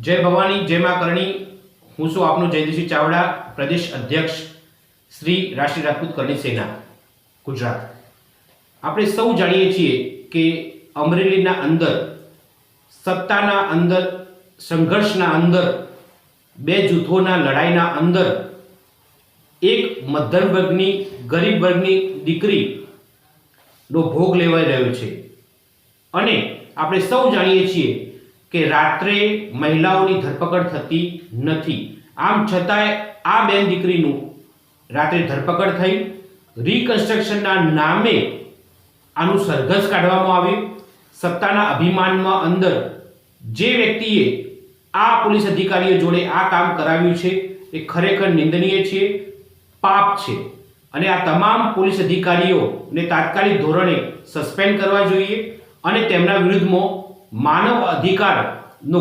જય ભવાની, જય મા કરણી. હું છું આપનું જયદીશી ચાવડા, પ્રદેશ અધ્યક્ષ શ્રી રાષ્ટ્રીય રાજપૂત કરણી સેના, ગુજરાત. આપણે સૌ જાણીએ છીએ કે અમરેલીના અંદર, સત્તાના અંદર, સંઘર્ષના અંદર, બે જૂથોના લડાઈના અંદર, એક મધ્યમ વર્ગની, ગરીબ વર્ગની દીકરીનો ભોગ લેવાઈ રહ્યો છે. અને આપણે સૌ જાણીએ છીએ કે રાત્રે મહિલાઓની ધરપકડ થતી નથી. આમ છતાંય આ બેન દીકરીનું રાત્રે ધરપકડ થઈ. રિકન્સ્ટ્રક્શનના નામે આનું સરઘસ કાઢવામાં આવ્યું. સત્તાના અભિમાનમાં અંદર જે વ્યક્તિએ આ પોલીસ અધિકારીઓ જોડે આ કામ કરાવ્યું છે, એ ખરેખર નિંદનીય છે, પાપ છે. અને આ તમામ પોલીસ અધિકારીઓને તાત્કાલિક ધોરણે સસ્પેન્ડ કરવા જોઈએ અને તેમના વિરુદ્ધમાં માનવ અધિકારનો